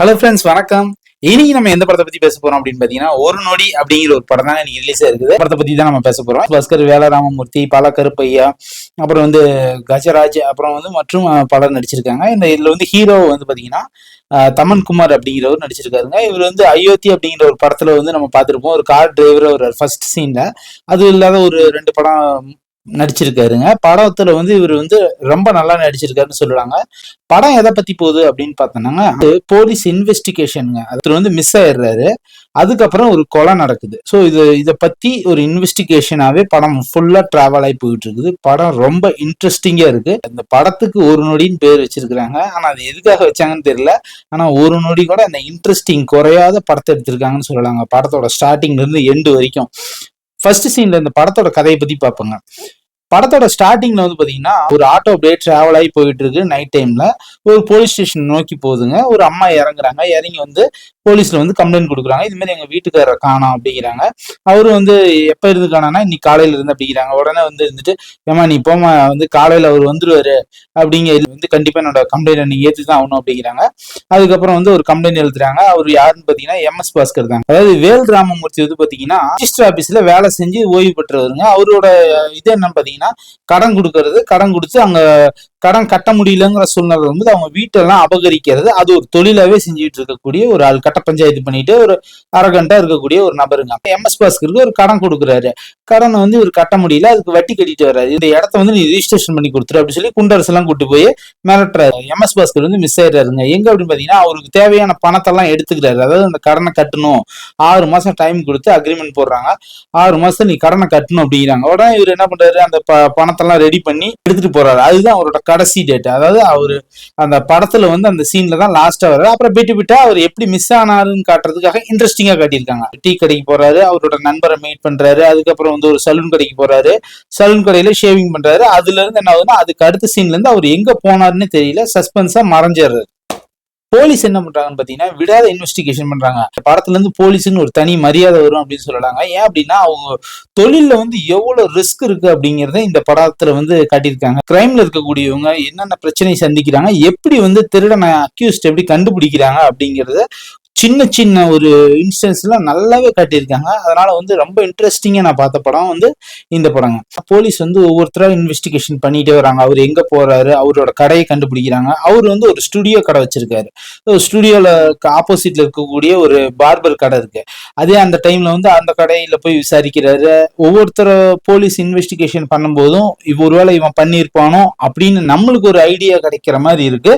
Hello friends வணக்கம். இன்னைக்கு நம்ம எந்த படத்தை பத்தி பேச போறோம் அப்படின்னு பாத்தீங்கன்னா ஒரு நொடி அப்படிங்கிற ஒரு படம் தான் இன்னைக்கு ரிலீஸ் இருக்குது. படத்தை பத்தி தான் நம்ம பேச போறோம். பஸ்கர் வேலராமமூர்த்தி பல கருப்பையா அப்புறம் வந்து கஜராஜ் அப்புறம் வந்து மற்றும் பலர் நடிச்சிருக்காங்க. இந்த இதுல வந்து ஹீரோ வந்து பாத்தீங்கன்னா தமன் குமார் அப்படிங்கிறவர் நடிச்சிருக்காருங்க. இவர் வந்து அயோத்தி அப்படிங்கிற ஒரு படத்துல வந்து நம்ம பார்த்துருப்போம். ஒரு கார் டிரைவர் ஒரு ஃபர்ஸ்ட் சீன்ல அது இல்லாத ஒரு ரெண்டு படம் நடிச்சிருக்காருங்க. படத்துல வந்து இவர் வந்து ரொம்ப நல்லா நடிச்சிருக்காருன்னு சொல்லுவாங்க படம் எதை பத்தி போகுது அப்படின்னு பார்த்தோம்னா போலீஸ் இன்வெஸ்டிகேஷனுங்க. அதுல வந்து மிஸ் ஆயிடுறாரு. அதுக்கப்புறம் ஒரு கொலை நடக்குது. ஸோ இது இதை பத்தி ஒரு இன்வெஸ்டிகேஷனாவே படம் ஃபுல்லா டிராவல் ஆகி போயிட்டு இருக்குது. படம் ரொம்ப இன்ட்ரெஸ்டிங்கா இருக்கு. இந்த படத்துக்கு ஒரு நொடின்னு பேர் வச்சிருக்கிறாங்க. ஆனா அது எதுக்காக வச்சாங்கன்னு தெரியல. ஆனா ஒரு நொடி கூட அந்த இன்ட்ரெஸ்டிங் குறையாத படத்தை எடுத்திருக்காங்கன்னு சொல்லலாங்க. படத்தோட ஸ்டார்டிங்ல இருந்து எண்டு வரைக்கும். ஃபர்ஸ்ட் சீன்ல இந்த படத்தோட கதையை பத்தி பார்ப்போங்க. படத்தோட ஸ்டார்டிங்ல வந்து பாத்தீங்கன்னா ஒரு ஆட்டோ அப்படியே டிராவல் ஆகி போயிட்டு இருக்கு நைட் டைம்ல ஒரு போலீஸ் ஸ்டேஷன் நோக்கி போகுதுங்க. ஒரு அம்மா இறங்குறாங்க. இறங்கி வந்து போலீஸ்ல வந்து கம்ப்ளைண்ட் கொடுக்குறாங்க. இது மாதிரி எங்க வீட்டுக்காரரை காணோம் அப்படிங்கிறாங்க. அவரு வந்து எப்ப இருந்து காணானா இன்னைக்கு காலையில இருந்து அப்படிங்கிறாங்க. உடனே வந்து இருந்துட்டு ஏமா நீ போமா வந்து காலையில அவர் வந்துருவாரு. அப்படிங்க இது வந்து கண்டிப்பா என்னோட கம்ப்ளைண்ட் நீங்க ஏத்து தான் ஆகணும் அப்படிங்கிறாங்க. அதுக்கப்புறம் வந்து ஒரு கம்ப்ளைண்ட் எழுதுறாங்க. அவர் யாருன்னு பாத்தீங்கன்னா எம். எஸ். பாஸ்கர் தான் அதாவது வேல் ராமமூர்த்தி வந்து பாத்தீங்கன்னா ரிஜிஸ்டர் ஆபீஸ்ல வேலை செஞ்சு ஓய்வு பெற்றவருங்க. அவரோட இது என்னன்னு பாத்தீங்கன்னா கடன் கொடுக்கறது கடன் கொடுத்து அங்க கடன் கட்ட முடியலங்கிற சூழ்நிலை வந்து அவங்க வீட்டெல்லாம் அபகரிக்கிறது. அது ஒரு தொழிலாவே செஞ்சுட்டு இருக்கக்கூடிய ஒரு ஆள் கட்ட பஞ்சாயத்து பண்ணிட்டு ஒரு அரகண்டா இருக்கக்கூடிய ஒரு நபருங்க. எம்எஸ் பாஸ்கருக்கு ஒரு கடன் கொடுக்குறாரு. கடனை வந்து இவர் கட்ட முடியல அதுக்கு வட்டி கட்டிட்டு வர்றாரு. இந்த இடத்த வந்து நீ ரிஜிஸ்ட்ரேஷன் பண்ணி கொடுத்துரு அப்படின்னு சொல்லி குண்டரசு எல்லாம் கூட்டு போய் மிரட்டுறாரு. எம்எஸ் பாஸ்கர் வந்து மிஸ் ஆயிடுறாருங்க. எங்க அப்படின்னு பாத்தீங்கன்னா அவருக்கு தேவையான பணத்தெல்லாம் எடுத்துக்கிறாரு. அதாவது அந்த கடனை கட்டணும். ஆறு மாசம் டைம் கொடுத்து அக்ரிமெண்ட் போடுறாங்க. ஆறு மாசம் நீ கடனை கட்டணும் அப்படிங்கிறாங்க. உடனே இவர் என்ன பண்றாரு? அந்த ப- பணத்தெல்லாம் ரெடி பண்ணி எடுத்துட்டு போறாரு. அதுதான் அவரோட கடைசி டேட் அதாவது அவரு அந்த படத்துல வந்து அந்த சீன்ல தான் லாஸ்டா வர்றாரு. அப்புறம் பிட்டு பிட்டா அவர் எப்படி மிஸ் ஆனாருன்னு காட்டுறதுக்காக இன்ட்ரெஸ்டிங்கா காட்டியிருக்காங்க. டீ கடைக்கு போறாரு அவரோட நண்பரை மீட் பண்றாரு அதுக்கப்புறம் வந்து ஒரு சலூன் கடைக்கு போறாரு. சலூன் கடையில ஷேவிங் பண்றாரு. அதுல இருந்து என்ன ஆகுதுன்னா அதுக்கு அடுத்த சீன்ல இருந்து அவர் எங்க போனாருன்னு தெரியல. சஸ்பென்ஸா மறைஞ்சிடுறாரு. போலீஸ் என்ன பண்றாங்கன்னு பாத்தீங்கன்னா விடாத இன்வெஸ்டிகேஷன் பண்றாங்க. படத்துல இருந்து போலீஸ்னு ஒரு தனி மரியாதை வரும் அப்படின்னு சொல்லலாங்க. ஏன் அப்படின்னா அவங்க தொழில்ல வந்து எவ்வளவு ரிஸ்க் இருக்கு அப்படிங்கறத இந்த படத்துல வந்து காட்டியிருக்காங்க. கிரைம்ல இருக்கக்கூடியவங்க என்னென்ன பிரச்சனை சந்திக்கிறாங்க எப்படி வந்து திருடனை அக்யூஸ்ட் எப்படி கண்டுபிடிக்கிறாங்க அப்படிங்கறத சின்ன சின்ன ஒரு இன்ஸ்டன்ஸ்லாம் நல்லாவே காட்டியிருக்காங்க. அதனால வந்து ரொம்ப இன்ட்ரெஸ்டிங்காக நான் பார்த்த படம் வந்து இந்த படங்க. போலீஸ் வந்து ஒவ்வொருத்தரா இன்வெஸ்டிகேஷன் பண்ணிட்டே வராங்க. அவர் எங்கே போறாரு அவரோட கடையை கண்டுபிடிக்கிறாங்க. அவர் வந்து ஒரு ஸ்டுடியோ கடை வச்சிருக்காரு. ஸ்டுடியோல ஆப்போசிட்ல இருக்கக்கூடிய ஒரு பார்பர் கடை இருக்கு. அதே அந்த டைம்ல வந்து அந்த கடையில போய் விசாரிக்கிறாரு. ஒவ்வொருத்தர போலீஸ் இன்வெஸ்டிகேஷன் பண்ணும்போதும் இவ்வொரு ஒருவேளை இவன் பண்ணியிருப்பானோ அப்படின்னு நம்மளுக்கு ஒரு ஐடியா கிடைக்கிற மாதிரி இருக்கு.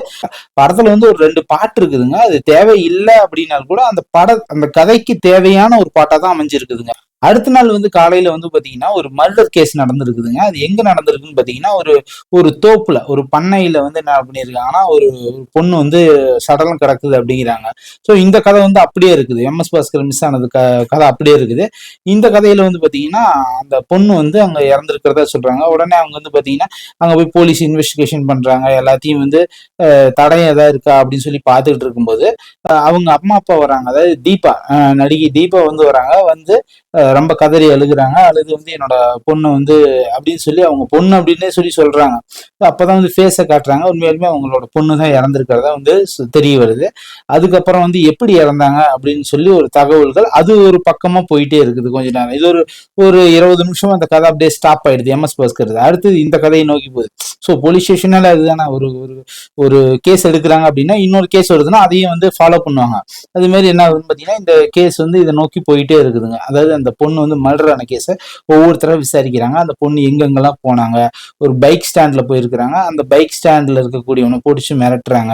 படத்துல வந்து ஒரு ரெண்டு பாட்டு இருக்குதுங்க. அது தேவையில்லை அப்படி அப்படின்னா கூட அந்த பட அந்த கதைக்கு தேவையான ஒரு பாட்டா தான் அமைஞ்சிருக்குதுங்க. அடுத்த நாள் வந்து காலையில வந்து பாத்தீங்கன்னா ஒரு மர்டர் கேஸ் நடந்திருக்குதுங்க. அது எங்க நடந்திருக்குன்னு பாத்தீங்கன்னா ஒரு ஒரு தோப்புல ஒரு பண்ணையில வந்து என்ன பண்ணியிருக்காங்கன்னா ஒரு பொண்ணு வந்து சடலம் கிடக்குது அப்படிங்கிறாங்க. ஸோ இந்த கதை வந்து அப்படியே இருக்குது. எம்எஸ் பாஸ்கர் மிஸ் ஆனது க கதை அப்படியே இருக்குது. இந்த கதையில வந்து பாத்தீங்கன்னா அந்த பொண்ணு வந்து அங்க இறந்துருக்கிறதா சொல்றாங்க. உடனே அவங்க வந்து பாத்தீங்கன்னா அங்க போய் போலீஸ் இன்வெஸ்டிகேஷன் பண்றாங்க. எல்லாத்தையும் வந்து அஹ், தடயம் ஏதாவது இருக்கா அப்படின்னு சொல்லி பார்த்துட்டு இருக்கும்போது அவங்க அம்மா அப்பா வராங்க. அதாவது தீபா நடிகை தீபா வந்து வராங்க. வந்து ரொம்ப கதறி அழுகுறாங்க. அழுது வந்து என்னோட பொண்ணு வந்து அப்படின்னு சொல்லி அவங்க பொண்ணு அப்படின்னே சொல்லி சொல்றாங்க. அப்பதான் வந்து ஃபேஸை காட்டுறாங்க. உண்மையாலுமே அவங்களோட பொண்ணு தான் இறந்துருக்கிறதா வந்து தெரிய வருது. அதுக்கப்புறம் வந்து எப்படி இறந்தாங்க அப்படின்னு சொல்லி ஒரு தகவல்கள் அது ஒரு பக்கமா போயிட்டே இருக்குது கொஞ்ச நேரம். இது ஒரு ஒரு இருபது நிமிஷம் அந்த கதை அப்படியே ஸ்டாப் ஆயிடுது. எம்எஸ் பாஸ்கர். அடுத்தது இந்த கதையை நோக்கி போகுது. ஸோ போலீஸ் ஸ்டேஷனால அதுதானே ஒரு ஒரு ஒரு கேஸ் எடுக்கிறாங்க அப்படின்னா இன்னொரு கேஸ் வருதுன்னா அதையும் வந்து ஃபாலோ பண்ணுவாங்க. அது மாதிரி என்ன ஆகுதுன்னு பார்த்தீங்கன்னா இந்த கேஸ் வந்து இதை நோக்கி போயிட்டே இருக்குதுங்க. அதாவது அந்த பொண்ணு வந்து மர்டரான கேஸை ஒவ்வொருத்தரும் விசாரிக்கிறாங்க. அந்த பொண்ணு எங்கெங்கெல்லாம் போனாங்க? ஒரு பைக் ஸ்டாண்டில் போயிருக்கிறாங்க. அந்த பைக் ஸ்டாண்டில் இருக்கக்கூடியவனை பிடிச்சி மிரட்டுறாங்க.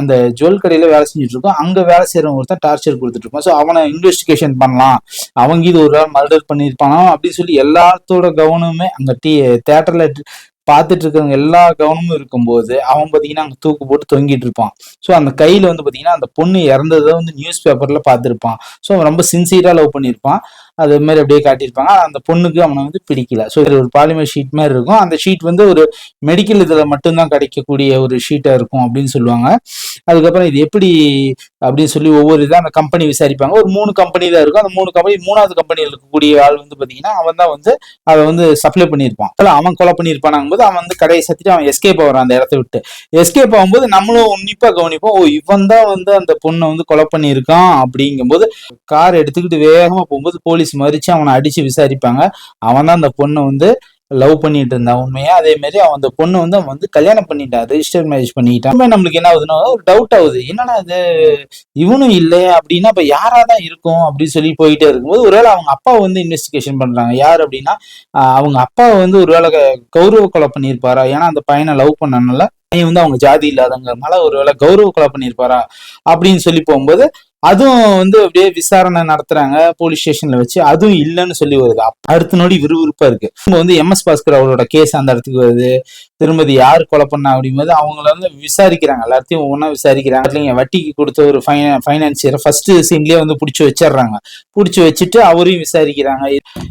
அந்த ஜுவல் கடையில் வேலை செஞ்சுட்டு இருக்கோம். வேலை செய்கிறவங்க ஒருத்தன் டார்ச்சர் கொடுத்துட்டு இருக்கோம் ஸோ அவனை இன்வெஸ்டிகேஷன் பண்ணலாம். அவங்க இது ஒரு ஆள் மர்டர் பண்ணியிருப்பானோ? அப்படின்னு சொல்லி எல்லாத்தோட கவனமுமே அங்கே டீ தேட்டரில் பார்த்துட்டு இருக்கிறவங்க எல்லா கவனமும் இருக்கும்போது அவன் பார்த்தீங்கன்னா அங்கே தூக்கு போட்டு தொங்கிட்டு இருப்பான். ஸோ அந்த கையில் வந்து பார்த்தீங்கன்னா அந்த பொண்ணு இறந்ததை வந்து நியூஸ் பேப்பரில் பார்த்துருப்பான். ஸோ அவன் ரொம்ப சின்சியராக லவ் பண்ணியிருப்பான். அது மாதிரி அப்படியே காட்டியிருப்பாங்க. அந்த பொண்ணுக்கு அவனை வந்து பிடிக்கல. ஸோ இது ஒரு பாலிமர் ஷீட் மாதிரி இருக்கும். அந்த ஷீட் வந்து ஒரு மெடிக்கல் இதில் மட்டும்தான் கிடைக்கக்கூடிய ஒரு ஷீட்டாக இருக்கும் அப்படின்னு சொல்லுவாங்க. அதுக்கப்புறம் இது எப்படி அப்படின்னு சொல்லி ஒவ்வொரு இதாக அந்த கம்பெனி விசாரிப்பாங்க. ஒரு மூணு கம்பெனி தான் இருக்கும். அந்த மூணு கம்பெனி மூணாவது கம்பெனியில் இருக்கக்கூடிய ஆள் வந்து பார்த்தீங்கன்னா அவன் தான் வந்து அதை வந்து சப்ளை பண்ணியிருப்பான். அதில் அவன் கொலை பண்ணியிருப்பானாங்கும் போது அவன் வந்து கடையை சத்திட்டு அவன் எஸ்கேப் ஆகிறான் அந்த இடத்த விட்டு. எஸ்கேப் ஆகும்போது நம்மளும் உன்னிப்பாக கவனிப்போம். ஓ இவன் தான் வந்து அந்த பொண்ணை வந்து கொலை பண்ணியிருக்கான் அப்படிங்கும்போது கார் எடுத்துக்கிட்டு வேகமாக போகும்போது போலீஸ் மறிச்சு அவனை அடிச்சு விசாரிப்பாங்க. அவன் தான் அந்த பொண்ணை வந்து லவ் பண்ணிட்டு இருந்தான். உண்மையா? அதே மாதிரி அவன் அந்த பொண்ணு வந்து அவன் வந்து கல்யாணம் பண்ணிட்டான். ரெஜிஸ்டர் மேரேஜ் பண்ணிட்டான். நம்மளுக்கு என்ன ஆகுதுன்னா ஒரு டவுட் ஆகுது. என்னன்னா அது இவனும் இல்லை அப்படின்னா இப்ப யாரா தான் இருக்கும் அப்படின்னு சொல்லி போயிட்டே இருக்கும்போது ஒருவேளை அவங்க அப்பா வந்து இன்வெஸ்டிகேஷன் பண்றாங்க. யார் அப்படின்னா அவங்க அப்பா வந்து ஒருவேளை கௌரவ கொலை பண்ணியிருப்பாரா? ஏன்னா அந்த பையனை லவ் பண்ணனால. பையன் வந்து அவங்க ஜாதி இல்லாதங்கிறதுனால ஒருவேளை கௌரவ கொலை பண்ணியிருப்பாரா? அப்படின்னு சொல்லி போகும்போது அதுவும் வந்து அப்படியே விசாரணை நடத்துறாங்க போலீஸ் ஸ்டேஷன்ல வச்சு. அதுவும் இல்லைன்னு சொல்லி வருது. அடுத்த நொடி விறுவிறுப்பா இருக்கு. வந்து வந்து எம்எஸ் பாஸ்கர் அவரோட கேஸ் அந்த இடத்துக்கு வருது. திருமதி யார் கொலை பண்ணா அப்படிங்கும்போது அவங்கள வந்து விசாரிக்கிறாங்க. எல்லாத்தையும் ஒவ்வொன்றா விசாரிக்கிறாங்க. இல்லைங்க வட்டிக்கு கொடுத்த ஒரு ஃபைனான்சியரை ஃபர்ஸ்ட் சீன்லயே வந்து பிடிச்சி வச்சிடுறாங்க. பிடிச்சி வச்சுட்டு அவரையும் விசாரிக்கிறாங்க.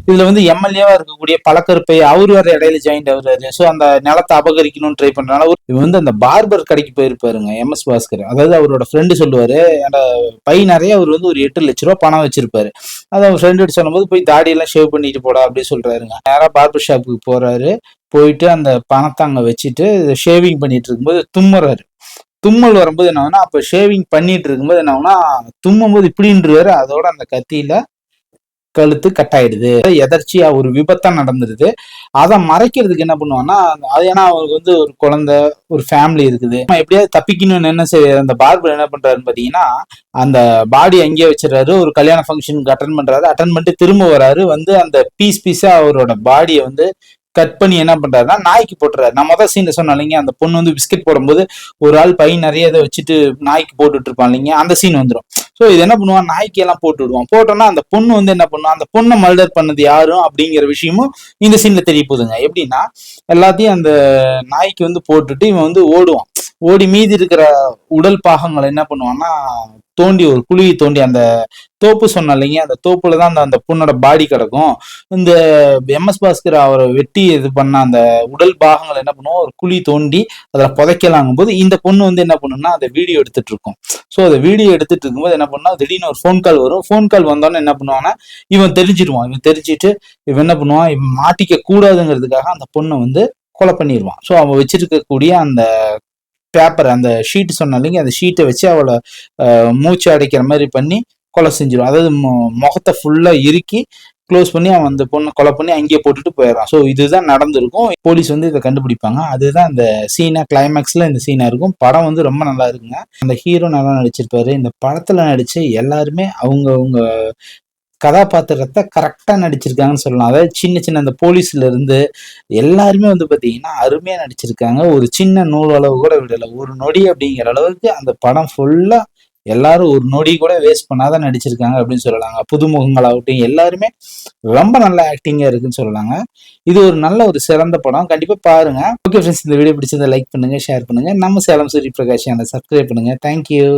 இதுல வந்து எம்எல்ஏவா இருக்கக்கூடிய பழக்கருப்பை அவர் வர இடையில ஜாயின்ட் ஆகுறாரு. ஸோ அந்த நிலத்தை அபகரிக்கணும்னு ட்ரை பண்றாங்க இவர் வந்து அந்த பார்பர் கடைக்கு போயிருப்பாருங்க எம்எஸ் பாஸ்கர். அதாவது அவரோட ஃப்ரெண்டு சொல்லுவாரு அந்த பை நிறைய அவர் வந்து ஒரு எட்டு லட்ச ரூபா பணம் வச்சிருப்பாரு. அதை அவர் ஃப்ரெண்டு சொல்லும்போது போய் தாடியெல்லாம் ஷேவ் பண்ணிட்டு போடா அப்படின்னு சொல்றாருங்க. நேராக பார்பர் ஷாப்புக்கு போறாரு. போயிட்டு அந்த பணத்தை அங்கே வச்சுட்டு ஷேவிங் பண்ணிட்டு இருக்கும்போது தும்முறாரு. தும்மல் வரும்போது என்ன ஆகுனா அப்போ ஷேவிங் பண்ணிட்டு இருக்கும்போது என்ன ஆகுனா தும்மும் போது இப்படின்றாரு அதோட அந்த கத்தியில கழுத்து கட் ஆயிடுது எதர்ச்சியா ஒரு விபத்தா நடந்துருது. அதை மறைக்கிறதுக்கு என்ன பண்ணுவான்னா அது ஏன்னா அவருக்கு வந்து ஒரு குழந்தை ஒரு ஃபேமிலி இருக்குது. நம்ம எப்படியாவது தப்பிக்கணும்னு என்ன செய்ய அந்த பார்பர் என்ன பண்றாருன்னு பாத்தீங்கன்னா அந்த பாடி அங்கேயே வச்சிடறாரு. ஒரு கல்யாண ஃபங்க்ஷனுக்கு அட்டன் பண்றாரு. அட்டன் பண்ணிட்டு திரும்ப வராரு. வந்து அந்த பீஸ் பீஸா அவரோட பாடியை வந்து கட் பண்ணி என்ன பண்றாருன்னா நாய்க்கு போட்டுறாரு. நான் மொதல் சீன்ல சொன்னேன் இல்லைங்க அந்த பொண்ணு வந்து பிஸ்கட் போடும்போது ஒரு ஆள் பை நிறைய இதை வச்சுட்டு நாய்க்கு போட்டுட்டு இருப்பான் இல்லைங்க அந்த சீன் வந்துடும் ஸோ இது என்ன பண்ணுவான்? நாய்க்கு எல்லாம் போட்டு விடுவான். போட்டோன்னா அந்த பொண்ணு வந்து என்ன பண்ணுவான் அந்த பொண்ணை மர்டர் பண்ணது யாரும் அப்படிங்கிற விஷயமும் இந்த சீன்ல தெரிய போகுதுங்க. எப்படின்னா எல்லாத்தையும் அந்த நாய்க்கு வந்து போட்டுட்டு இவன் வந்து ஓடுவான். ஓடி மீதி இருக்கிற உடல் பாகங்களை என்ன பண்ணுவான்னா தோண்டி ஒரு குழியை தோண்டி அந்த தோப்பு சொன்ன இல்லைங்க அந்த தோப்புல தான் அந்த அந்த பொண்ணோட பாடி கிடக்கும். இந்த எம்எஸ் பாஸ்கர் அவரை வெட்டி இது பண்ண அந்த உடல் பாகங்களை என்ன பண்ணுவோம் ஒரு குழி தோண்டி அதில் புதைக்கலாங்கும் போது இந்த பொண்ணு வந்து என்ன பண்ணுன்னா அந்த வீடியோ எடுத்துட்டு இருக்கும் ஸோ அந்த வீடியோ எடுத்துட்டு இருக்கும்போது என்ன பண்ணா திடீர்னு ஒரு ஃபோன் கால் வரும். ஃபோன் கால் வந்தோடனே என்ன பண்ணுவாங்கன்னா இவன் தெரிஞ்சிடுவான். இவன் தெரிஞ்சிட்டு இவன் என்ன பண்ணுவான் இவன் மாட்டிக்க கூடாதுங்கிறதுக்காக அந்த பொண்ணை வந்து கொலை பண்ணிடுவான் ஸோ அவன் வச்சிருக்கக்கூடிய அந்த பேப்பர் அந்த ஷீட் சொன்ன இல்லைங்க அந்த ஷீட்டை வச்சு அவளை மூச்சு அடைக்கிற மாதிரி பண்ணி கொலை செஞ்சிடும் அதாவது மு- முகத்தை ஃபுல்லாக இறுக்கி க்ளோஸ் பண்ணி அவன் அந்த பொண்ணை கொலை பண்ணி அங்கேயே போட்டுட்டு போயிடுறான். ஸோ இதுதான் நடந்திருக்கும். போலீஸ் வந்து இதை கண்டுபிடிப்பாங்க. அதுதான் அந்த சீனா கிளைமேக்ஸில் இந்த சீனா இருக்கும். படம் வந்து ரொம்ப நல்லா இருக்குங்க. அந்த ஹீரோ நல்லா நடிச்சிருப்பாரு. இந்த படத்தில் நடித்து எல்லாருமே அவங்கவுங்க கதாபாத்திரத்தை கரெக்டாக நடிச்சிருக்காங்கன்னு சொல்லலாம். அதாவது சின்ன சின்ன அந்த போலீஸ்ல இருந்து எல்லாருமே வந்து பார்த்தீங்கன்னா அருமையாக நடிச்சிருக்காங்க. ஒரு சின்ன நூல் அளவு கூட விடலை ஒரு நொடி அப்படிங்கிற அளவுக்கு அந்த படம் ஃபுல்லாக எல்லாரும் ஒரு நொடி கூட வேஸ்ட் பண்ணாத நடிச்சிருக்காங்க அப்படின்னு சொல்லலாங்க. புதுமுகங்களாகட்டும் எல்லாருமே ரொம்ப நல்ல ஆக்டிங்காக இருக்குன்னு சொல்லலாங்க. இது ஒரு நல்ல ஒரு சிறந்த படம். கண்டிப்பாக பாருங்க. ஓகே ஃப்ரெண்ட்ஸ் இந்த வீடியோ பிடிச்சதை லைக் பண்ணுங்க ஷேர் பண்ணுங்க. நம்ம சேலம் சூரிய பிரகாஷ் அந்த சப்ஸ்கிரைப் பண்ணுங்க தேங்க்யூ